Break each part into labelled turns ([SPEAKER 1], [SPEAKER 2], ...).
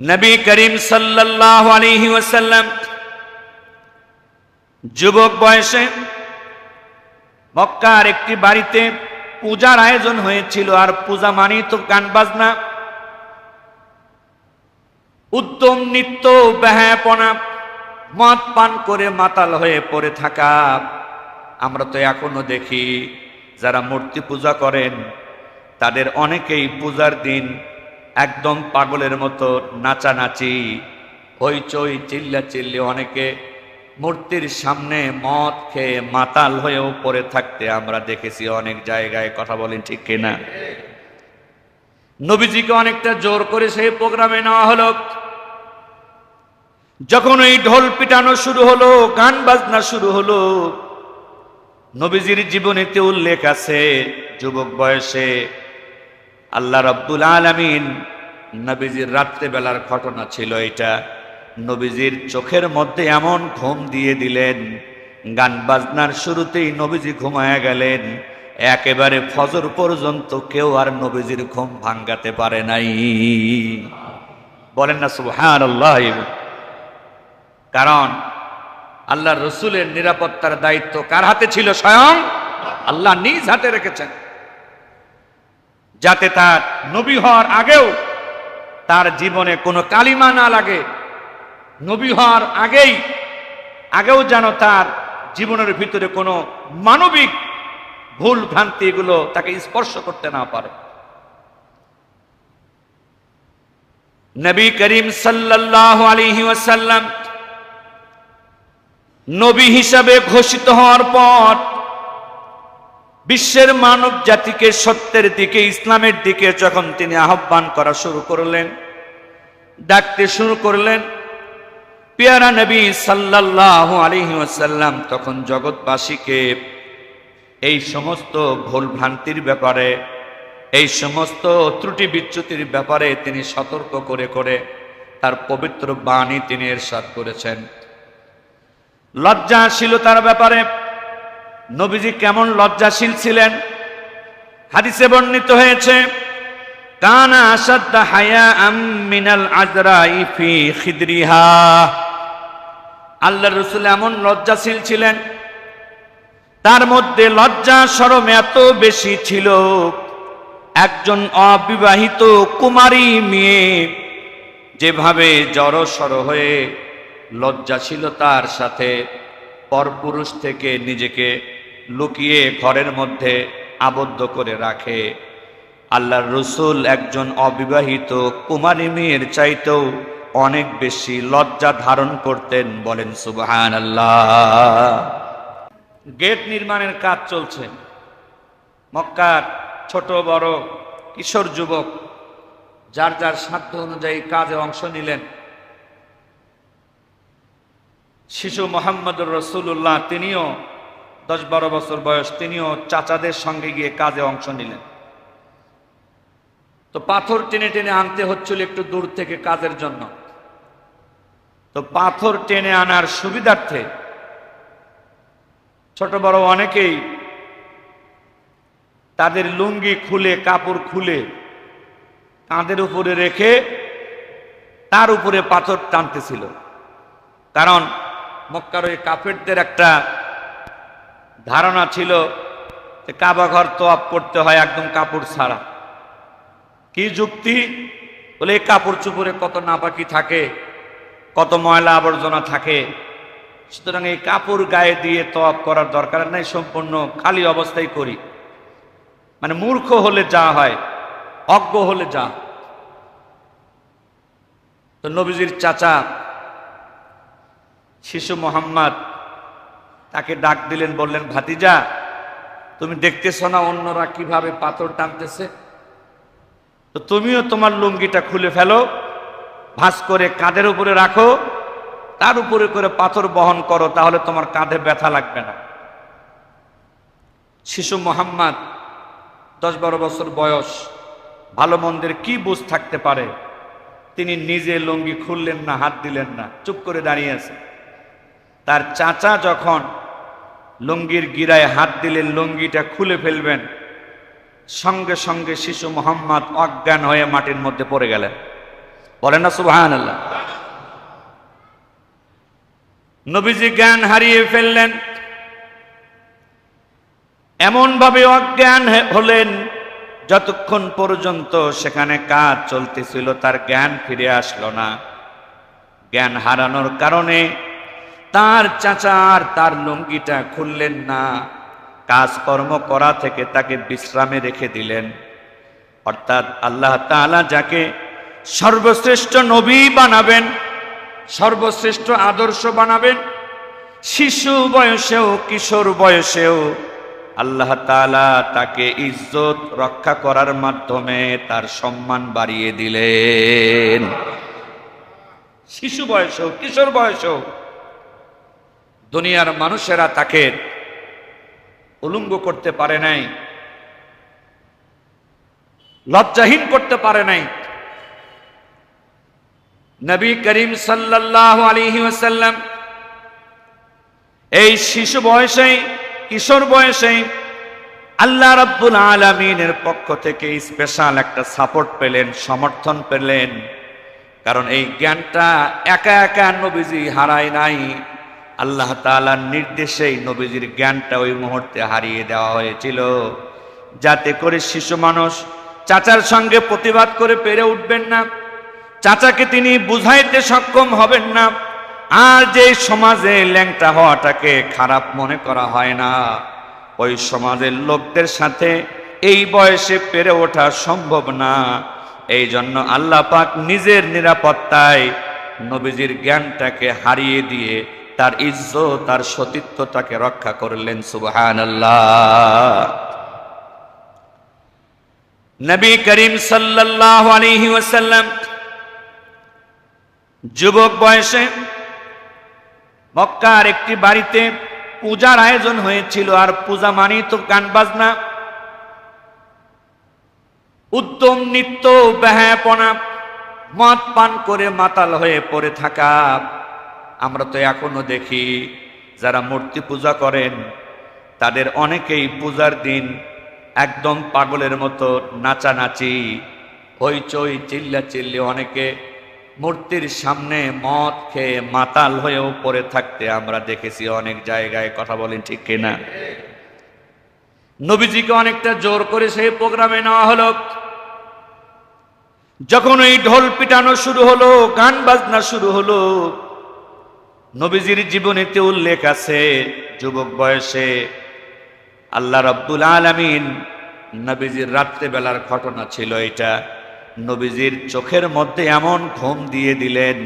[SPEAKER 1] নবী করিম সাল্লাল্লাহু আলাইহি ওয়াসাল্লাম যুবক বয়সে মক্কার একটি বাড়িতে পূজার আয়োজন হয়েছিল, আর পূজা মানেই তো গান বাজনা, উত্তম নিত্য ব্যাহাপনা মদ পান করে মাতাল হয়ে পড়ে থাকা। আমরা তো এখনও দেখি, যারা মূর্তি পূজা করেন, তাদের অনেকেই পূজার দিন একদম পাগলের মতো নাচানাচি। হইচই চিল্লা চিল্লি অনেকে। মূর্তির সামনে মদ খেয়ে মাতাল হয়েও পড়ে থাকতে আমরা দেখেছি অনেক জায়গায়। কথা বলেন ঠিক কিনা? নবীজিকে অনেকটা জোর করে সেই প্রোগ্রামে নেওয়া হলো। যখন ওই ঢোল পিটানো শুরু হলো, গান বাজনা শুরু হলো, নবীজির জীবনীতে উল্লেখ আছে, যুবক বয়সে আল্লাহ রব্বুল আলমিন নবীজির রাত্রেবেলার ঘটনা ছিল এটা। নবীজির চোখের মধ্যে এমন ঘুম দিয়ে দিলেন, গান বাজনার শুরুতেই নবীজি ঘুমায়া গেলেন, একেবারে ফজর পর্যন্ত কেউ আর নবীজির ঘুম ভাঙ্গাতে পারে নাই। বলেন না সুহান আল্লাহ কারণ আল্লাহ রসুলের নিরাপত্তার দায়িত্ব কার হাতে ছিল স্বয়ং? আল্লাহ নিজ হাতে রেখেছেন। যাতে তার নবী হওয়ার আগেও তার জীবনে কোনো কালিমা না লাগে। নবী হওয়ার আগেই, আগেও যেন তার জীবনের ভিতরে কোনো মানবিক ভুল ভ্রান্তি এগুলো তাকে স্পর্শ করতে না পারে। নবী করিম সাল্লাল্লাহু আলাইহি ওয়াসাল্লাম নবী হিসাবে ঘোষিত হওয়ার পর বিশ্বের মানব জাতিকে সত্যের দিকে, ইসলামের দিকে যখন তিনি আহ্বান করা শুরু করলেন, ডাকতে শুরু করলেন, পেয়ারা নবী সাল্লাল্লাহু আলাইহি ওয়াসাল্লাম তখন জগৎবাসীকে এই সমস্ত ভুল ভ্রান্তির ব্যাপারে, এই সমস্ত ত্রুটি বিচ্যুতির ব্যাপারে তিনি সতর্ক করে করে তার পবিত্র বাণী তিনি এর এরশাদ করেছেন। লজ্জাশীলতার ব্যাপারে নবীজি কেমন লজ্জাশীল ছিলেন? হাদিসে বর্ণিত হয়েছে, কানা আসাদ্দা হায়া আমিনাল আজরা ইফি খিদরিহা। আল্লাহ রসুল এমন লজ্জাশীল ছিলেন। তার মধ্যে লজ্জা সরম এত বেশি ছিল, একজন অবিবাহিত কুমারী মেয়ে যেভাবে জড়সড় হয়ে লজ্জাশীলতার সাথে পরপুরুষ থেকে নিজেকে লুকিয়ে ঘরের মধ্যে আবদ্ধ করে রাখে। আল্লাহর রসুল একজন অবিবাহিত কুমারী মেয়ের চাইতেও অনেক বেশি লজ্জা ধারণ করতেন, বলেন সুবহান আল্লাহ গেট নির্মাণের কাজ চলছে। মক্কার ছোট বড় কিশোর যুবক যার যার সাধ্য অনুযায়ী কাজে অংশ নিলেন। শিশু মোহাম্মদুর রসুল্লাহ তিনিও দশ বারো বছর বয়স, তিনিও চাচাদের সঙ্গে গিয়ে কাজে অংশ নিলেন। তো পাথর টেনে টেনে আনতে হচ্ছিল একটু দূর থেকে কাজের জন্য। তো পাথর টেনে আনার সুবিধার্থে ছোট বড় অনেকেই তাদের লুঙ্গি খুলে, কাপড় খুলে কাঁধের উপরে রেখে তার উপরে পাথর টানতেছিল। কারণ মক্কার ওই কাফেরদের একটা ধারণা ছিল যে কাবা ঘর তোয়াপ করতে হয় একদম কাপড় ছাড়া। কি যুক্তি? বলে এই কাপড় চুপড়ে কত নাপাকি থাকে, কত ময়লা আবর্জনা থাকে। সুতরাং এই কাপড় গায়ে দিয়ে তোয়াপ করার দরকার নাই, সম্পূর্ণ খালি অবস্থায় করি। মানে মূর্খ হলে যা হয়, অজ্ঞ হলে যা। তো নবীজির চাচা, শিশু মোহাম্মদ তাকে ডাক দিলেন, বললেন, ভাতিজা, তুমি দেখতেছ না অন্যরা কীভাবে পাথর টানতেছে? তো তুমিও তোমার লুঙ্গিটা খুলে ফেলো ভাস করে কাঁধের উপরে রাখো, তার উপরে করে পাথর বহন করো, তাহলে তোমার কাঁধে ব্যথা লাগবে না। শিশু মোহাম্মদ, দশ বারো বছর বয়স, ভালো মন্দের কি বুঝ থাকতে পারে? তিনি নিজে লুঙ্গি খুললেন না, হাত দিলেন না, চুপ করে দাঁড়িয়ে আছে। তার চাচা যখন লুঙ্গির গিরায় হাত দিলেন লুঙ্গিটা খুলে ফেলবেন, সঙ্গে সঙ্গে শিশু মোহাম্মদ অজ্ঞান হয়ে মাটির মধ্যে পড়ে গেলেন। বলেন না সুবহান আল্লাহ নবীজি জ্ঞান হারিয়ে ফেললেন। এমন ভাবে অজ্ঞান হলেন যতক্ষণ পর্যন্ত সেখানে কাজ চলতেছিল, তার জ্ঞান ফিরে আসলো না। জ্ঞান হারানোর কারণে তার চাচা আর তার লুঙ্গিটা খুললেন না। কাজকর্ম করা থেকে তাকে বিশ্রামে রেখে দিলেন। অর্থাৎ আল্লাহ তাআলা যাকে সর্বশ্রেষ্ঠ নবী বানাবেন, সর্বশ্রেষ্ঠ আদর্শ বানাবেন, শিশু বয়সেও, কিশোর বয়সেও আল্লাহ তাআলা তাকে ইজ্জত রক্ষা করার মাধ্যমে তার সম্মান বাড়িয়ে দিলেন। শিশু বয়সেও, কিশোর বয়সেও দুনিয়ার মানুষেরা তাকে উলঙ্গ করতে পারে নাই, লজ্জাহীন করতে পারে নাই। নবী করিম সাল্লাল্লাহু আলাইহি ওয়াসাল্লাম এই শিশু বয়সেই, কিশোর বয়সেই আল্লাহ রাব্বুল আলামিনের পক্ষ থেকে স্পেশাল একটা সাপোর্ট পেলেন, সমর্থন পেলেন। কারণ এই জ্ঞানটা একা একা নবীজি হারায় নাই। আল্লাহ তাআলার নির্দেশেই নবীজির জ্ঞানটা ওই মুহূর্তে হারিয়ে দেওয়া হয়েছিল। যাতে করে শিশু মানুষ চাচার সঙ্গে প্রতিবাদ করে পেরে উঠবেন না, চাচাকে তিনি বুঝাইতে সক্ষম হবেন না, আর যে সমাজে ল্যাংটা হওয়াটাকে খারাপ মনে করা হয় না। ওই সমাজের লোকদের সাথে এই বয়সে পেরে ওঠা সম্ভব না। এই জন্য আল্লাহ পাক নিজের নিরাপত্তায় নবীজির জ্ঞানটাকে হারিয়ে দিয়ে তার ইজ্জত তার সতীত্বটাকে রক্ষা করলেন সুবহান নবী করিম ওয়াসাল্লাম যুবক বয়সে মক্কার একটি বাড়িতে পূজার আয়োজন হয়েছিল, আর পূজা মানেই তো গান বাজনা, উত্তম নিত্য ব্যাহাপনা মদ পান করে মাতাল হয়ে পড়ে থাকা। আমরা তো এখনও দেখি, যারা মূর্তি পূজা করেন, তাদের অনেকেই পূজার দিন একদম পাগলের মতো নাচানাচি, হইচই চিল্লা চিল্লি অনেকে মূর্তির সামনে মদ খেয়ে মাতাল হয়েও পড়ে থাকতে আমরা দেখেছি অনেক জায়গায়, কথা বলেন ঠিক কিনা? নবীজিকে অনেকটা জোর করে সেই প্রোগ্রামে নেওয়া হলো। যখন ওই ঢোল পিটানো শুরু হলো, গান বাজনা শুরু হলো নবীজির জীবনীতে উল্লেখ আছে, যুবক বয়সে আল্লাহ রব্বুল আলামিন নবীজির রাত্রেবেলার ঘটনা ছিল এটা। নবীজির চোখের মধ্যে এমন ঘুম দিয়ে দিলেন,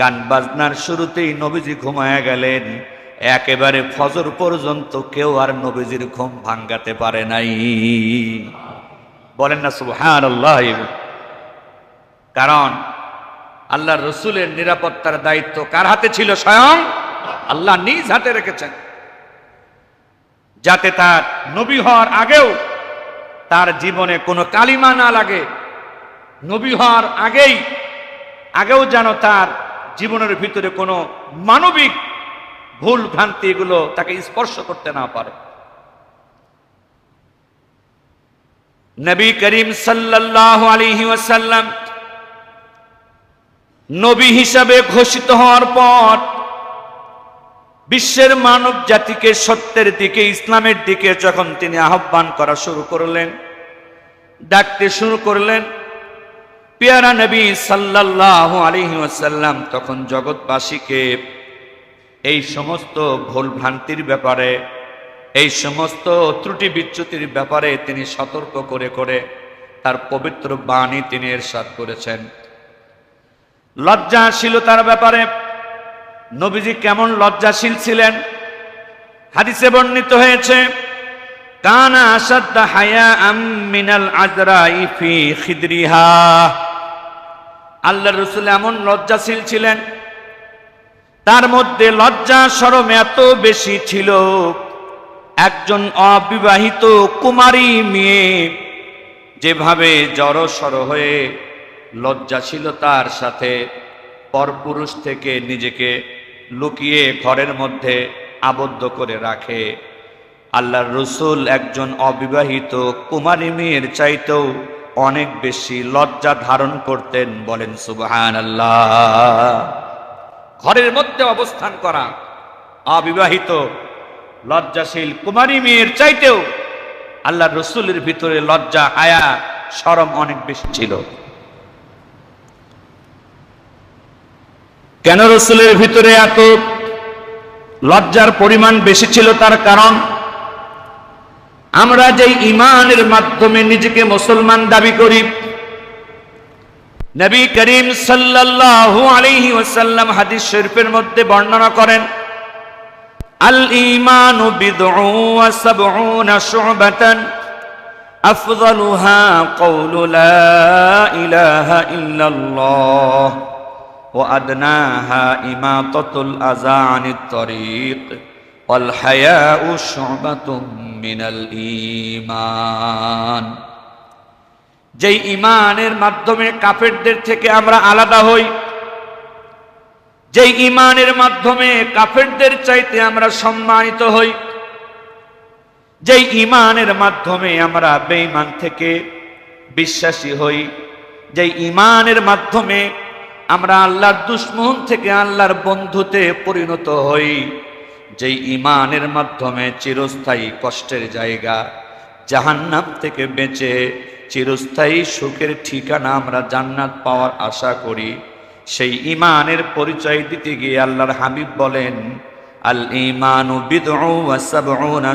[SPEAKER 1] গান বাজনার শুরুতেই নবীজি ঘুমায়া গেলেন, একেবারে ফজর পর্যন্ত কেউ আর নবীজির ঘুম ভাঙ্গাতে পারে নাই। বলেন না সুবহান কারণ আল্লাহ রসুলের নিরাপত্তার দায়িত্ব কার হাতে ছিল স্বয়ং? আল্লাহ নিজ হাতে রেখেছেন। যাতে তার নবী হওয়ার আগেও তার জীবনে কোনো কালিমা না লাগে, নবী হওয়ার আগেই, আগেও যেন তার জীবনের ভিতরে কোনো মানবিক ভুল ভ্রান্তি এগুলো তাকে স্পর্শ করতে না পারে। নবী করিম সাল্লাল্লাহু আলাইহি ওয়াসাল্লাম নবী হিসাবে ঘোষিত হওয়ার পর বিশ্বের মানব জাতিকে সত্যের দিকে, ইসলামের দিকে যখন তিনি আহ্বান করা শুরু করলেন, ডাকতে শুরু করলেন, পেয়ারা নবী সাল্লাল্লাহু আলাইহি ওয়াসাল্লাম তখন জগৎবাসীকে এই সমস্ত ভুল ভ্রান্তির ব্যাপারে, এই সমস্ত ত্রুটি বিচ্যুতির ব্যাপারে তিনি সতর্ক করে করে তার পবিত্র বাণী তিনি এরশাদ করেছেন। লজ্জাশীলতার ব্যাপারে। নবীজি কেমন লজ্জাশীল ছিলেন? হাদিসে বর্ণিত হয়েছে, কানা আসাদ্দা হায়া আমিনাল আজরা ইফি খিদরিহা। আল্লাহ রসুল এমন লজ্জাশীল ছিলেন। তার মধ্যে লজ্জা সরম এত বেশি ছিল। একজন অবিবাহিত কুমারী মেয়ে যেভাবে জড়সড় হয়ে লজ্জাশীলতার সাথে। পরপুরুষ থেকে নিজেকে লুকিয়ে ঘরের মধ্যে আবদ্ধ করে রাখে। আল্লাহর রসুল একজন অবিবাহিত কুমারী মেয়ের চাইতেও অনেক বেশি লজ্জা ধারণ করতেন, বলেন সুবহান আল্লাহ ঘরের মধ্যে অবস্থান করা অবিবাহিত লজ্জাশীল কুমারী মেয়ের চাইতেও আল্লাহ রসুলের ভিতরে লজ্জা আয়া সরম অনেক বেশি ছিল। কেন রসুলের ভিতরে এত লজ্জার পরিমাণ বেশি ছিল তার কারণ? আমরা যেই ইমানের মাধ্যমে নিজেকে মুসলমান দাবি করি, নবী করিম সাল্লাল্লাহু আলাইহি ওয়াসাল্লাম হাদিস শরীফের মধ্যে বর্ণনা করেন আল কওলু লা ইলাহা ইল্লাল্লাহ। وأدناها إماطة الأذى عن الطريق والحياء شعبة من الإيمان যেই ইমানের মাধ্যমে কাফেরদের থেকে আমরা আলাদা হই যেই ইমানের মাধ্যমে কাফেরদের চাইতে আমরা সম্মানিত হই যেই ইমানের মাধ্যমে আমরা বেঈমান থেকে বিশ্বাসী হই যেই ইমানের মাধ্যমে আমরা আল্লাহর দুশ্মন থেকে আল্লাহর বন্ধুতে পরিণত হই। যেই ইমানের মাধ্যমে চিরস্থায়ী কষ্টের জায়গা জাহান্নাম থেকে বেঁচে চিরস্থায়ী সুখের ঠিকানা আমরা জান্নাত পাওয়ার আশা করি। সেই ইমানের পরিচয় দিতে গিয়ে আল্লাহর হাবিব বলেন আল ইমানু বিদউ ওয়া সাবউনা